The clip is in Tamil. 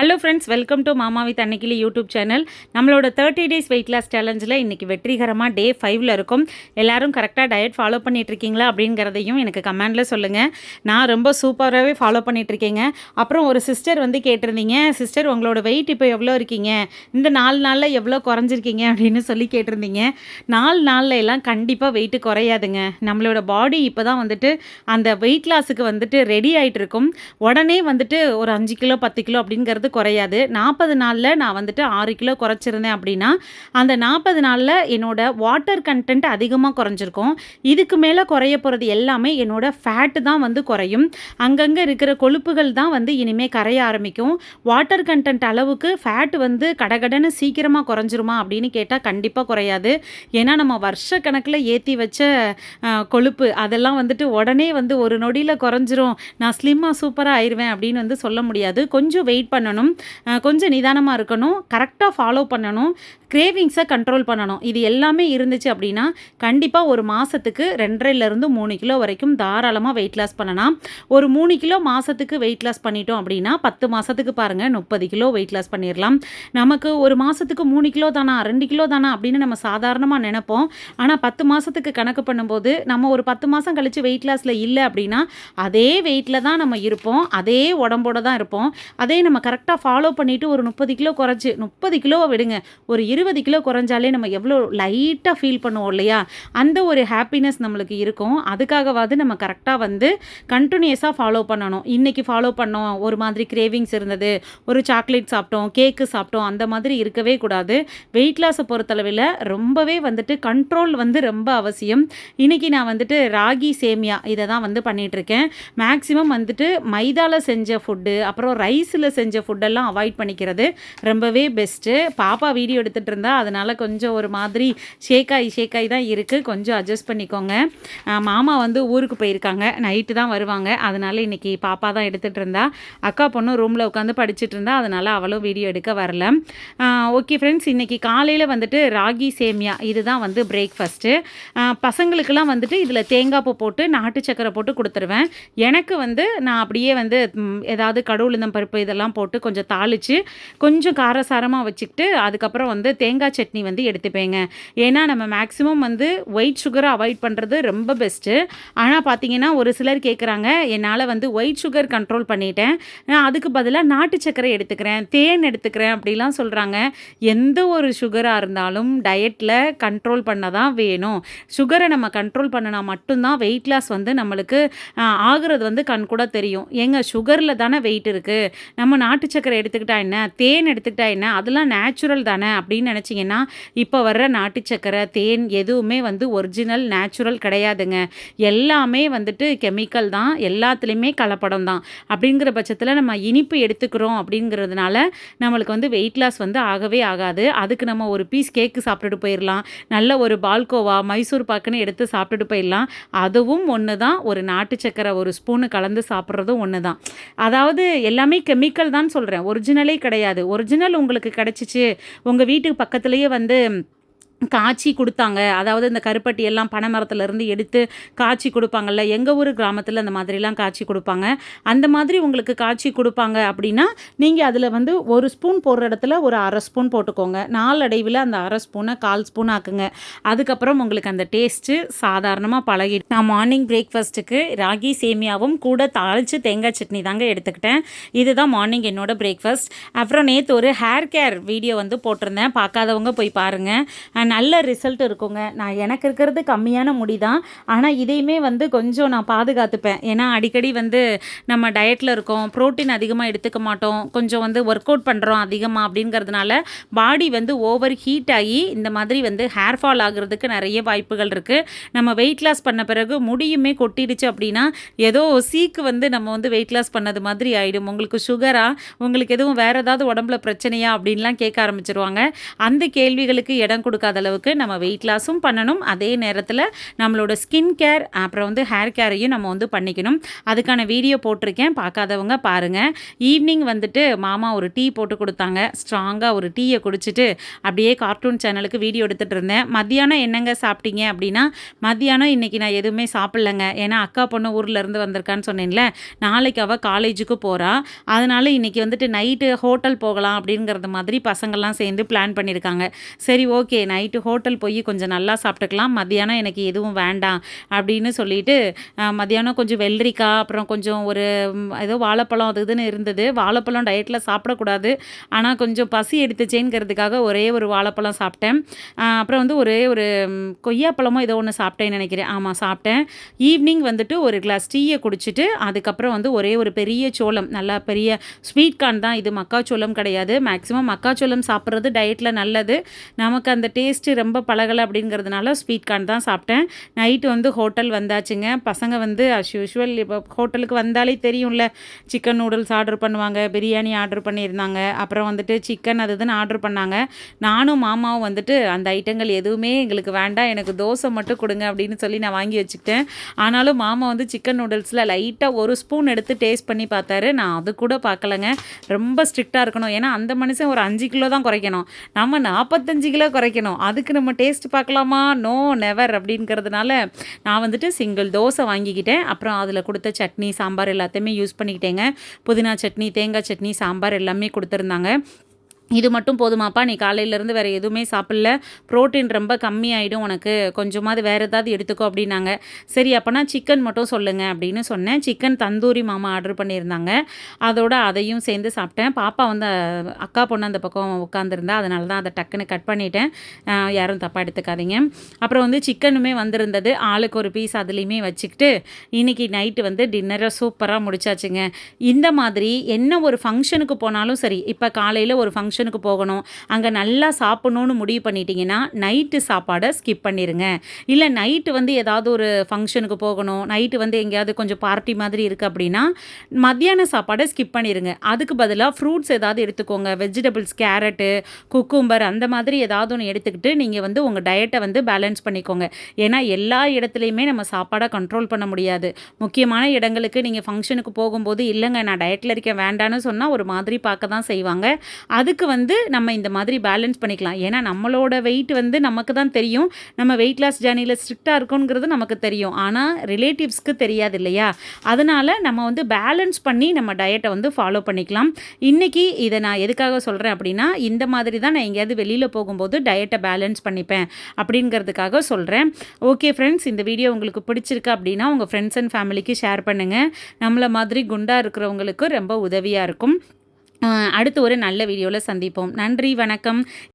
Hello friends welcome to Mama with Annaikili YouTube channel நம்மளோட தேர்ட்டி டேஸ் வெயிட் லாஸ் சேலஞ்சில் இன்றைக்கி வெற்றிகரமாக டே ஃபைவ்ல இருக்கும். எல்லோரும் கரெக்டாக டயட் ஃபாலோ பண்ணிகிட்ருக்கீங்களா அப்படிங்கிறதையும் எனக்கு கமெண்டில் சொல்லுங்கள் நான் ரொம்ப சூப்பராகவே ஃபாலோ பண்ணிகிட்ருக்கேங்க அப்புறம் ஒரு சிஸ்டர் வந்து கேட்டிருந்தீங்க சிஸ்டர் உங்களோட வெயிட் இப்போ எவ்வளோ இருக்கீங்க? இந்த நாலு நாளில் எவ்வளோ குறைஞ்சிருக்கீங்க? அப்படின்னு சொல்லி கேட்டிருந்தீங்க. நாலு நாளில் எல்லாம் கண்டிப்பாக வெயிட்டு குறையாதுங்க. நம்மளோட பாடி இப்போ தான் வந்துட்டு அந்த வெயிட் லாஸுக்கு வந்துட்டு ரெடி ஆகிட்டு இருக்கும். உடனே வந்துட்டு ஒரு அஞ்சு கிலோ பத்து கிலோ அப்படிங்கிறது குறையாது. நாற்பது நாளில் நான் வந்துட்டு ஆறு கிலோ குறைச்சிருந்தேன் அப்படின்னா அந்த நாற்பது நாளில் என்னோட வாட்டர் கண்டென்ட் அதிகமாக குறைஞ்சிருக்கும். இதுக்கு மேலே குறைய போகிறது எல்லாமே என்னோட ஃபேட்டு தான் வந்து குறையும். அங்கங்கே இருக்கிற கொழுப்புகள் தான் வந்து இனிமேல் கரைய ஆரம்பிக்கும். வாட்டர் கண்டென்ட் அளவுக்கு ஃபேட் வந்து கடகடன்னு சீக்கிரமாக குறைஞ்சிருமா அப்படின்னு கேட்டால் கண்டிப்பாக குறையாது. ஏன்னா நம்ம வருஷ கணக்கில் ஏற்றி வச்ச கொழுப்பு அதெல்லாம் வந்துட்டு உடனே வந்து ஒரு நொடியில் குறைஞ்சிரும். நான் ஸ்லிம்மாக சூப்பராக ஆயிடுவேன் அப்படின்னு வந்து சொல்ல முடியாது. கொஞ்சம் வெயிட் பண்ணணும். இருக்கணும் கொஞ்சம் நிதானமாக இருக்கணும். கரெக்டாக ஃபாலோ பண்ணணும். கிரேவிங்ஸை கண்ட்ரோல் பண்ணணும். இது எல்லாமே இருந்துச்சு அப்படின்னா கண்டிப்பாக ஒரு மாதத்துக்கு ரெண்டரைலேருந்து மூணு கிலோ வரைக்கும் தாராளமாக வெயிட் லாஸ் பண்ணலாம். ஒரு மூணு கிலோ மாதத்துக்கு வெயிட் லாஸ் பண்ணிட்டோம் அப்படின்னா பத்து மாதத்துக்கு பாருங்கள் முப்பது கிலோ வெயிட் லாஸ் பண்ணிடலாம் நமக்கு ஒரு மாதத்துக்கு மூணு கிலோ தானா ரெண்டு கிலோ தானா அப்படின்னு நம்ம சாதாரணமாக நினைப்போம். ஆனால் பத்து மாதத்துக்கு கணக்கு பண்ணும்போது நம்ம ஒரு பத்து மாதம் கழித்து வெயிட் லாஸில் இல்லை அப்படின்னா அதே வெயிட்டில் தான் நம்ம இருப்போம். அதே உடம்போட தான் இருப்போம். அதே நம்ம கரெக்டாக கரெக்டாக ஃபாலோ பண்ணிவிட்டு ஒரு முப்பது கிலோ குறைச்சி முப்பது கிலோவை விடுங்க. ஒரு இருபது கிலோ குறைஞ்சாலே நம்ம எவ்வளோ லைட்டாக ஃபீல் பண்ணுவோம் இல்லையா? அந்த ஒரு ஹாப்பினஸ் நம்மளுக்கு இருக்கும். அதுக்காகவாது நம்ம கரெக்டாக வந்து கண்டினியூஸாக ஃபாலோ பண்ணணும். இன்றைக்கி ஃபாலோ பண்ணோம். ஒரு மாதிரி கிரேவிங்ஸ் இருந்தது. ஒரு சாக்லேட் சாப்பிட்டோம். கேக்கு சாப்பிட்டோம். அந்த மாதிரி இருக்கவே கூடாது. வெயிட் லாஸை பொறுத்தளவில் ரொம்பவே வந்துட்டு கண்ட்ரோல் வந்து ரொம்ப அவசியம். இன்றைக்கி நான் வந்துட்டு ராகி சேமியா இதை தான் வந்து பண்ணிகிட்ருக்கேன் மேக்ஸிமம் வந்துட்டு மைதாவில் செஞ்ச ஃபுட்டு அப்புறம் ரைஸில் செஞ்ச ஃபுட்டெல்லாம் அவாய்ட் பண்ணிக்கிறது ரொம்பவே பெஸ்ட்டு பாப்பா வீடியோ எடுத்துகிட்டு இருந்தா அதனால் கொஞ்சம் ஒரு மாதிரி ஷேக்காய் ஷேக்காய் தான் இருக்குது கொஞ்சம் அட்ஜஸ்ட் பண்ணிக்கோங்க. மாமா வந்து ஊருக்கு போயிருக்காங்க. நைட்டு தான் வருவாங்க. அதனால் இன்றைக்கி பாப்பா தான் எடுத்துகிட்டு இருந்தா. அக்கா பொண்ணு ரூமில் உட்காந்து படிச்சுட்டு இருந்தா. அதனால் அவளும் வீடியோ எடுக்க வரல. ஓகே ஃப்ரெண்ட்ஸ் இன்றைக்கி காலையில் வந்துட்டு ராகி சேமியா. இதுதான் வந்து பிரேக்ஃபாஸ்ட்டு பசங்களுக்கெல்லாம் வந்துட்டு இதில் தேங்காய் பூ போட்டு நாட்டு சக்கரை போட்டு கொடுத்துருவேன். எனக்கு வந்து நான் அப்படியே வந்து ம், ஏதாவது கடவுளுந்தம் பருப்பு இதெல்லாம் போட்டு கொஞ்சம் தாளித்து கொஞ்சம் காரசாரமாக வச்சுக்கிட்டு அதுக்கப்புறம் வந்து தேங்காய் சட்னி வந்து எடுத்துப்பேங்க. ஏன்னா நம்ம மேக்ஸிமம் வந்து ஒயிட் சுகரை அவாய்ட் பண்ணுறது ரொம்ப பெஸ்ட்டு ஆனால் பார்த்தீங்கன்னா ஒரு சிலர் கேட்குறாங்க என்னால் வந்து ஒயிட் சுகர் கண்ட்ரோல் பண்ணிட்டேன். நான் அதுக்கு பதிலாக நாட்டு சர்க்கரை எடுத்துக்கிறேன் தேன் எடுத்துக்கிறேன் அப்படிலாம் சொல்கிறாங்க எந்த ஒரு சுகராக இருந்தாலும் டயட்டில் கண்ட்ரோல் பண்ண தான் வேணும். சுகரை நம்ம கண்ட்ரோல் பண்ணினா மட்டும்தான் வெயிட் லாஸ் வந்து நம்மளுக்கு ஆகிறது வந்து கண் கூட தெரியும். ஏங்க சுகரில் தானே வெயிட் இருக்குது நம்ம நாட்டு சக்கரை எடுத்துக்கிட்டா என்ன? தேன் எடுத்துக்கிட்டா என்ன? அதெல்லாம் நேச்சுரல் தானே அப்படின்னு நினச்சிங்கன்னா இப்போ வர்ற நாட்டு சக்கரை தேன் எதுவுமே வந்து ஒரிஜினல் நேச்சுரல் கிடையாதுங்க. எல்லாமே வந்துட்டு கெமிக்கல் தான். எல்லாத்துலேயுமே கலப்படம் தான். அப்படிங்கிற பட்சத்தில் நம்ம இனிப்பு எடுத்துக்கிறோம் அப்படிங்கிறதுனால நம்மளுக்கு வந்து வெயிட் லாஸ் வந்து ஆகவே ஆகாது. அதுக்கு நம்ம ஒரு பீஸ் கேக்கு சாப்பிட்டுட்டு போயிடலாம் நல்ல ஒரு பால்கோவா மைசூர் பாக்குன்னு எடுத்து சாப்பிட்டுட்டு போயிடலாம் அதுவும் ஒன்று தான். ஒரு நாட்டு சக்கரை ஒரு ஸ்பூனு கலந்து சாப்பிட்றதும் ஒன்று தான். அதாவது எல்லாமே கெமிக்கல் தான் சொல்கிறேன் ஒரிஜினலே கிடையாது. ஒரிஜினல் உங்களுக்கு கிடச்சிச்சு. உங்கள் வீட்டுக்கு பக்கத்துலேயே வந்து காய்ச்சி கொடுத்தாங்க. அதாவது இந்த கருப்பட்டி எல்லாம் பனை எடுத்து காய்ச்சி கொடுப்பாங்கல்ல. எங்கள் ஊர் கிராமத்தில் அந்த மாதிரிலாம் காய்ச்சி கொடுப்பாங்க. அந்த மாதிரி உங்களுக்கு காய்ச்சி கொடுப்பாங்க அப்படின்னா நீங்கள் அதில் வந்து ஒரு ஸ்பூன் போடுற இடத்துல ஒரு அரை ஸ்பூன் போட்டுக்கோங்க. நாளடைவில் அந்த அரை ஸ்பூனை கால் ஸ்பூன் ஆக்குங்க. அதுக்கப்புறம் உங்களுக்கு அந்த டேஸ்ட்டு சாதாரணமாக பழகி நான் மார்னிங் பிரேக்ஃபாஸ்ட்டுக்கு ராகி சேமியாவும் கூட தாளித்து தேங்காய் சட்னி தாங்க எடுத்துக்கிட்டேன். இதுதான் மார்னிங் என்னோட பிரேக்ஃபாஸ்ட் அப்புறம் நேற்று ஒரு ஹேர் கேர் வீடியோ வந்து போட்டிருந்தேன். பார்க்காதவங்க போய் பாருங்கள் நல்ல ரிசல்ட் இருக்குங்க. நான் எனக்கு இருக்கிறது கம்மியான முடி தான் ஆனால் இதையுமே வந்து கொஞ்சம் நான் பாதுகாத்துப்பேன். ஏன்னா அடிக்கடி வந்து நம்ம டயட்டில் இருக்கோம். ப்ரோட்டீன் அதிகமாக எடுத்துக்க மாட்டோம். கொஞ்சம் வந்து ஒர்க் அவுட் பண்ணுறோம் அதிகமாக அப்படிங்கிறதுனால பாடி வந்து ஓவர் ஹீட் ஆகி இந்த மாதிரி வந்து ஹேர் ஃபால் ஆகிறதுக்கு நிறைய வாய்ப்புகள் இருக்குது நம்ம வெயிட் லாஸ் பண்ண பிறகு முடியுமே கொட்டிடுச்சு அப்படின்னா ஏதோ சீக்கு வந்து நம்ம வந்து வெயிட் லாஸ் பண்ணது மாதிரி ஆகிடும் உங்களுக்கு சுகரா உங்களுக்கு எதுவும் வேறு ஏதாவது உடம்புல பிரச்சனையா அப்படின்லாம் கேட்க ஆரம்பிச்சிருவாங்க. அந்த கேள்விகளுக்கு இடம் கொடுக்காத அளவுக்கு நம்ம வெயிட் லாஸும் பண்ணணும். அதே நேரத்தில் நம்மளோட ஸ்கின் கேர் அப்புறம் வந்து ஹேர் கேரையும் நம்ம வந்து பண்ணிக்கணும். அதுக்கான வீடியோ போட்டிருக்கேன். பார்க்காதவங்க பாருங்கள் ஈவினிங் வந்துட்டு மாமா ஒரு டீ போட்டு கொடுத்தாங்க. ஸ்ட்ராங்காக ஒரு டீயை குடிச்சிட்டு அப்படியே கார்ட்டூன் சேனலுக்கு வீடியோ எடுத்துகிட்டு இருந்தேன். மத்தியானம் என்னங்க சாப்பிட்டீங்க அப்படின்னா மத்தியானம் இன்றைக்கி நான் எதுவுமே சாப்பிட்லங்க. ஏன்னா அக்கா பொண்ணு ஊரில் இருந்து வந்திருக்கான்னு சொன்னேன்ல. நாளைக்கு அவள் காலேஜுக்கு போகிறா அதனால் இன்றைக்கி வந்துட்டு நைட்டு ஹோட்டல் போகலாம் அப்படிங்கிறது மாதிரி பசங்கள்லாம் சேர்ந்து பிளான் பண்ணியிருக்காங்க சரி ஓகே நைட் நைட்டு ஹோட்டல் போய் கொஞ்சம் நல்லா சாப்பிட்டுக்கலாம். மத்தியானம் எனக்கு எதுவும் வேண்டாம் அப்படின்னு சொல்லிட்டு மத்தியானம் கொஞ்சம் வெள்ளரிக்காய் அப்புறம் கொஞ்சம் ஒரு ஏதோ வாழைப்பழம் அது இதுன்னு இருந்தது. வாழைப்பழம் டயட்டில் சாப்பிடக்கூடாது. ஆனால் கொஞ்சம் பசி எடுத்துச்சேங்கிறதுக்காக ஒரே ஒரு வாழைப்பழம் சாப்பிட்டேன். அப்புறம் வந்து ஒரே ஒரு கொய்யாப்பழமோ ஏதோ ஒன்று சாப்பிட்டேன்னு நினைக்கிறேன். ஆமாம் சாப்பிட்டேன். ஈவினிங் வந்துட்டு ஒரு கிளாஸ் டீயை குடிச்சிட்டு அதுக்கப்புறம் வந்து ஒரே ஒரு பெரிய சோளம் நல்லா பெரிய ஸ்வீட் கார்ன் தான் இது. மக்காச்சோளம் கிடையாது. மேக்ஸிமம் மக்காச்சோளம் சாப்பிட்றது டயட்டில் நல்லது. நமக்கு அந்த டேஸ்ட் டேஸ்ட்டு ரொம்ப பழகலை அப்படிங்கிறதுனால ஸ்வீட் கார்ன் தான் சாப்பிட்டேன். நைட்டு வந்து ஹோட்டல் வந்தாச்சுங்க. பசங்க வந்து அஸ் யூஷுவல் இப்போ ஹோட்டலுக்கு வந்தாலே தெரியும்ல. சிக்கன் நூடுல்ஸ் ஆர்டர் பண்ணுவாங்க பிரியாணி ஆர்டர் பண்ணியிருந்தாங்க. அப்புறம் வந்துட்டு சிக்கன் அது இதுன்னு ஆர்டர் பண்ணாங்க. நானும் மாமாவும் வந்துட்டு அந்த ஐட்டங்கள் எதுவுமே எங்களுக்கு வேண்டாம் எனக்கு தோசை மட்டும் கொடுங்க அப்படின்னு சொல்லி நான் வாங்கி வச்சுக்கிட்டேன். ஆனாலும் மாமா வந்து சிக்கன் நூடுல்ஸில் லைட்டாக ஒரு ஸ்பூன் எடுத்து டேஸ்ட் பண்ணி பார்த்தாரு. நான் அது கூட பார்க்கலங்க. ரொம்ப ஸ்ட்ரிக்டாக இருக்கணும். ஏன்னா அந்த மனுஷன் ஒரு அஞ்சு கிலோ தான் குறைக்கணும். நம்ம நாற்பத்தஞ்சு கிலோ குறைக்கணும். அதுக்கு நம்ம டேஸ்ட் பார்க்கலாமா? நோ நெவர் அப்படிங்கிறதுனால நான் வந்துட்டு சிங்கிள் தோசை வாங்கிக்கிட்டேன். அப்புறம் அதில் கொடுத்த சட்னி சாம்பார் எல்லாத்தையுமே யூஸ் பண்ணிக்கிட்டேங்க. புதினா சட்னி தேங்காய் சட்னி சாம்பார் எல்லாமே கொடுத்துருந்தாங்க. இது மட்டும் போதுமாப்பா நீ காலையிலேருந்து வேறு எதுவுமே சாப்பிடல. ப்ரோட்டீன் ரொம்ப கம்மியாயிடும் உனக்கு. கொஞ்சமாவது வேறு ஏதாவது எடுத்துக்கோ அப்படின்னாங்க. சரி அப்போனா சிக்கன் மட்டும் சொல்லுங்கள் அப்படின்னு சொன்னேன். சிக்கன் தந்தூரி மாமா ஆர்டர் பண்ணியிருந்தாங்க. அதோட அதையும் சேர்ந்து சாப்பிட்டேன். பாப்பா வந்து அக்கா பொண்ணு அந்த பக்கம் உட்காந்துருந்தா அதனால தான் அதை டக்குன்னு கட் பண்ணிட்டேன். யாரும் தப்பாக எடுத்துக்காதீங்க. அப்புறம் வந்து சிக்கனுமே வந்திருந்தது. ஆளுக்கு ஒரு பீஸ் அதுலேயுமே வச்சுக்கிட்டு இன்றைக்கி நைட்டு வந்து டின்னரை சூப்பராக முடிச்சாச்சுங்க. இந்த மாதிரி என்ன ஒரு ஃபங்க்ஷனுக்கு போனாலும் சரி இப்போ காலையில் ஒரு ஃபங்க்ஷன் ஃபங்க்ஷனுக்கு போகணும். அங்கே நல்லா சாப்பிட்ணுன்னு முடிவு பண்ணிட்டீங்கன்னா நைட்டு சாப்பாடை ஸ்கிப் பண்ணிடுங்க இல்லை நைட்டு வந்து ஏதாவது ஒரு ஃபங்க்ஷனுக்கு போகணும். நைட்டு வந்து எங்கேயாவது கொஞ்சம் பார்ட்டி மாதிரி இருக்குது அப்படின்னா மத்தியான சாப்பாடை ஸ்கிப் பண்ணிடுங்க அதுக்கு பதிலாக ஃப்ரூட்ஸ் ஏதாவது எடுத்துக்கோங்க. வெஜிடபிள்ஸ் கேரட்டு குக்கும்பர் அந்த மாதிரி ஏதாவது ஒன்று எடுத்துக்கிட்டு நீங்கள் வந்து உங்கள் டயட்டை வந்து பேலன்ஸ் பண்ணிக்கோங்க. ஏன்னா எல்லா இடத்துலையுமே நம்ம சாப்பாடை கண்ட்ரோல் பண்ண முடியாது. முக்கியமான இடங்களுக்கு நீங்கள் ஃபங்க்ஷனுக்கு போகும்போது இல்லைங்க நான் டயட்டில் இருக்கேன் வேண்டான்னு சொன்னால் ஒரு மாதிரி பார்க்க தான் செய்வாங்க. அதுக்கு வந்து நம்ம இந்த மாதிரி பேலன்ஸ் பண்ணிக்கலாம். ஏன்னா நம்மளோட வெயிட் வந்து நமக்கு தான் தெரியும். நம்ம வெயிட் லாஸ் ஜேர்னியில் ஸ்ட்ரிக்டாக இருக்கோங்கிறது நமக்கு தெரியும். ஆனால் ரிலேட்டிவ்ஸ்க்கு தெரியாது இல்லையா? அதனால் நம்ம வந்து பேலன்ஸ் பண்ணி நம்ம டயட்டை வந்து ஃபாலோ பண்ணிக்கலாம். இன்றைக்கி இதை நான் எதுக்காக சொல்கிறேன் அப்படின்னா இந்த மாதிரி தான் நான் எங்கேயாவது வெளியில் போகும்போது டயட்டை பேலன்ஸ் பண்ணிப்பேன் அப்படிங்கிறதுக்காக சொல்கிறேன் ஓகே ஃப்ரெண்ட்ஸ் இந்த வீடியோ உங்களுக்கு பிடிச்சிருக்கு அப்படின்னா உங்கள் ஃப்ரெண்ட்ஸ் அண்ட் ஃபேமிலிக்கு ஷேர் பண்ணுங்கள் நம்மளை மாதிரி குண்டாக இருக்கிறவங்களுக்கு ரொம்ப உதவியாக இருக்கும். அடுத்து ஒரு நல்ல வீடியோவில் சந்திப்போம். நன்றி வணக்கம்.